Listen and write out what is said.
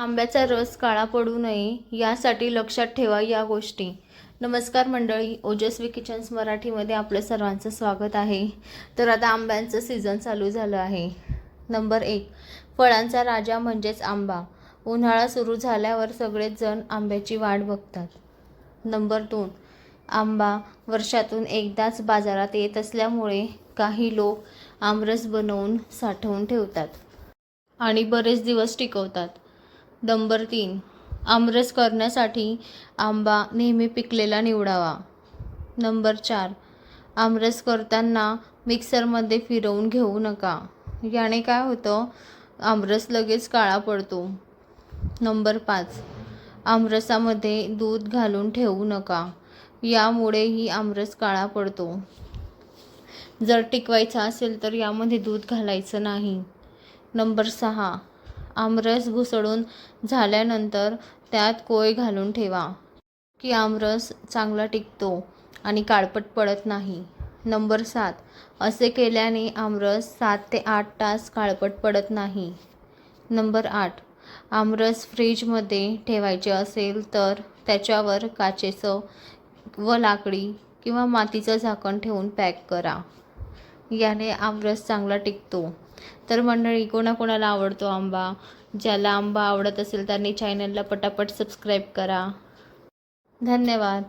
आंब्याचा रस काळा पडू नये यासाठी लक्षात ठेवा या गोष्टी. नमस्कार मंडळी ओजस्वी किचन्स मराठीमध्ये आपलं सर्वांचं स्वागत आहे. तर आता आंब्यांचं सीझन चालू झालं आहे. नंबर एक फळांचा राजा म्हणजेच आंबा. उन्हाळा सुरू झाल्यावर सगळेच जण आंब्याची वाट बघतात. नंबर दोन आंबा वर्षातून एकदाच बाजारात येत असल्यामुळे काही लोक आमरस बनवून साठवून ठेवतात आणि बरेच दिवस टिकवतात. नंबर तीन. आमरस करण्यासाठी आंबा नेहमी पिकलेला निवडावा. नंबर चार. आमरस करताना मिक्सरमध्ये फिरवून घेऊ नका. याने काय होतं? आमरस लगेच काळा पडतो. नंबर पाच. आमरसामध्ये दूध घालून ठेवू नका. यामुळेही आमरस काळा पडतो. जर टिकवायचा असेल तर यामध्ये दूध घालायचं नाही. नंबर सहा. आमरस घुसळून झाल्यानंतर त्यात कोय घालून ठेवा. की आमरस चांगला टिकतो आणि काळपट पडत नाही. नंबर सात. असे केल्याने आमरस सात ते आठ तास काळपट पडत नाही. नंबर आठ. आमरस फ्रीजमध्ये ठेवायचे असेल तर त्याच्यावर काचेचं व लाकडी किंवा मातीचं झाकण ठेवून पॅक करा. याने आमरस चांगला टिकतो. तर मंडळी कोणाकोणाला आवडतो आंबा? ज्याला आंबा आवडत असेल त्यांनी चॅनलला पटापट सबस्क्राईब करा. धन्यवाद.